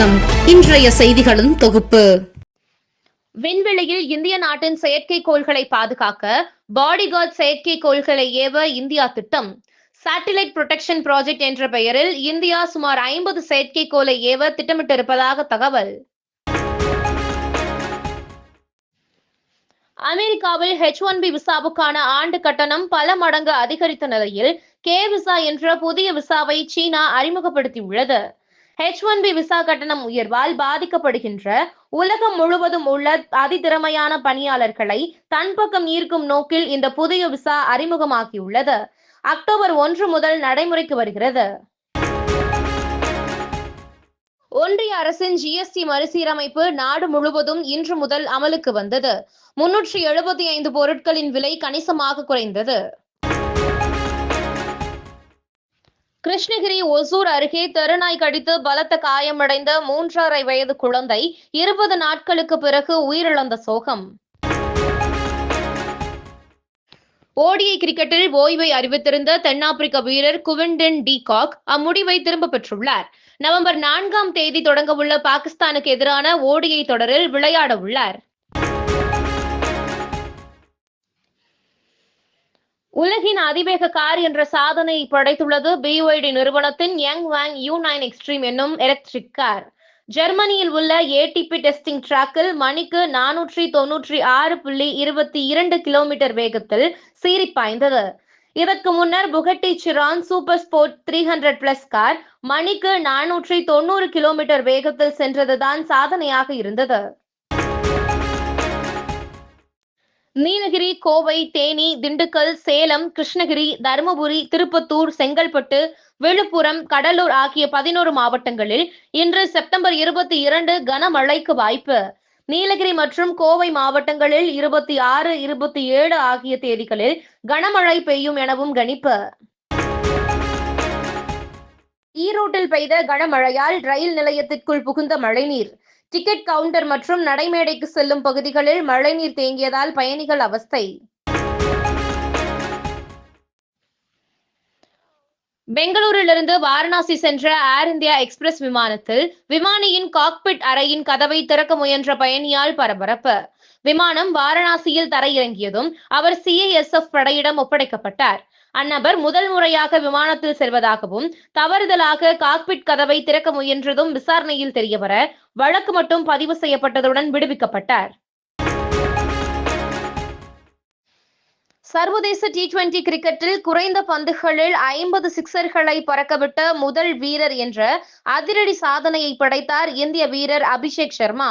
வணக்கம். இன்றைய செய்திகளின் தொகுப்பு. விண்வெளியில் இந்திய நாட்டின் செயற்கைக்கோள்களை பாதுகாக்க பாடிகார்ட் செயற்கைக்கோள்களை ஏவ இந்தியா திட்டம். சாட்டிலைட் புரொடெக்ஷன் ப்ராஜெக்ட் என்ற பெயரில் இந்தியா சுமார் ஐம்பது செயற்கைக்கோளை ஏவ திட்டமிட்டிருப்பதாக தகவல். அமெரிக்காவில் ஹெச் ஒன் பி விசாவுக்கான ஆண்டு கட்டணம் பல மடங்கு அதிகரித்த நிலையில் கே விசா என்ற புதிய விசாவை சீனா அறிமுகப்படுத்தியுள்ளது. ஹெச் ஒன் பி விசா கட்டணம் உயர்வால் பாதிக்கப்படுகின்ற உலகம் முழுவதும் உள்ள அதிதிறமையான பணியாளர்களை தன் பக்கம் ஈர்க்கும் நோக்கில் இந்த புதிய விசா அறிமுகமாகியுள்ளது. அக்டோபர் ஒன்று முதல் நடைமுறைக்கு வருகிறது. ஒன்றிய அரசின் ஜிஎஸ்டி மறுசீரமைப்பு நாடு முழுவதும் இன்று முதல் அமலுக்கு வந்தது. முன்னூற்றி எழுபத்தி ஐந்து பொருட்களின் விலை கணிசமாக குறைந்தது. கிருஷ்ணகிரி ஒசூர் அருகே தெருநாய் கடித்து பலத்த காயமடைந்த மூன்றரை வயது குழந்தை இருபது நாட்களுக்கு பிறகு உயிரிழந்த சோகம். ஓடிஐ கிரிக்கெட்டில் ஓய்வை அறிவித்திருந்த தென்னாப்பிரிக்க வீரர் குவிண்டன் டிகாக் அம்முடிவை திரும்ப பெற்றுள்ளார். நவம்பர் நான்காம் தேதி தொடங்கவுள்ள பாகிஸ்தானுக்கு எதிரான ஓடிஐ தொடரில் விளையாட உள்ளார் உலகின் அதிவேக கார் என்ற சாதனையை படைத்துள்ளது பிஒய்டி நிறுவனத்தின் யங் வாங் யூ நைன் எக்ஸ்ட்ரீம் என்னும் எலக்ட்ரிக் கார் ஜெர்மனியில் உள்ள ஏடிபி டெஸ்டிங் டிராக்கில் மணிக்கு நானூற்றி தொன்னூற்றி ஆறு புள்ளி இருபத்தி இரண்டு கிலோமீட்டர் வேகத்தில் சீறி பாய்ந்தது இதற்கு முன்னர் Bugatti Chiron super sport three hundred plus car மணிக்கு நானூற்றி தொண்ணூறு கிலோமீட்டர் வேகத்தில் சென்றதுதான் சாதனையாக இருந்தது. நீலகிரி கோவை தேனி திண்டுக்கல் சேலம் கிருஷ்ணகிரி தருமபுரி திருப்பத்தூர் செங்கல்பட்டு விழுப்புரம் கடலூர் ஆகிய பதினோரு மாவட்டங்களில் இன்று செப்டம்பர் இருபத்தி இரண்டு கனமழைக்கு வாய்ப்பு. நீலகிரி மற்றும் கோவை மாவட்டங்களில் இருபத்தி ஆறு இருபத்தி ஏழு ஆகிய தேதிகளில் கனமழை பெய்யும் எனவும் கணிப்பு. ஈரோட்டில் பெய்த கனமழையால் ரயில் நிலையத்திற்குள் புகுந்த மழைநீர். டிக்கெட் கவுண்டர் மற்றும் நடைமேடைக்கு செல்லும் பகுதிகளில் மழைநீர் தேங்கியதால் பயணிகள் அவஸ்தை. பெங்களூரிலிருந்து வாரணாசி சென்ற ஏர் இந்தியா எக்ஸ்பிரஸ் விமானத்தில் விமானியின் காக்பிட் அறையின் கதவை திறக்க முயன்ற பயணியால் பரபரப்பு. விமானம் வாரணாசியில் தரையிறங்கியதும் அவர் சிஐஎஸ்எஃப் படையிடம் ஒப்படைக்கப்பட்டார். அந்நபர் முதல் முறையாக விமானத்தில் செல்வதாகவும் தவறுதலாக காக்பிட் கதவை திறக்க முயன்றதும் விசாரணையில் தெரியவர வழக்கு மட்டும் பதிவு செய்யப்பட்டதுடன் விடுவிக்கப்பட்டார். சர்வதேச டி டுவெண்டி கிரிக்கெட்டில் குறைந்த பந்துகளில் ஐம்பது சிக்சர்களை பறக்கவிட்ட முதல் வீரர் என்ற அதிரடி சாதனையை படைத்தார் இந்திய வீரர் அபிஷேக் சர்மா.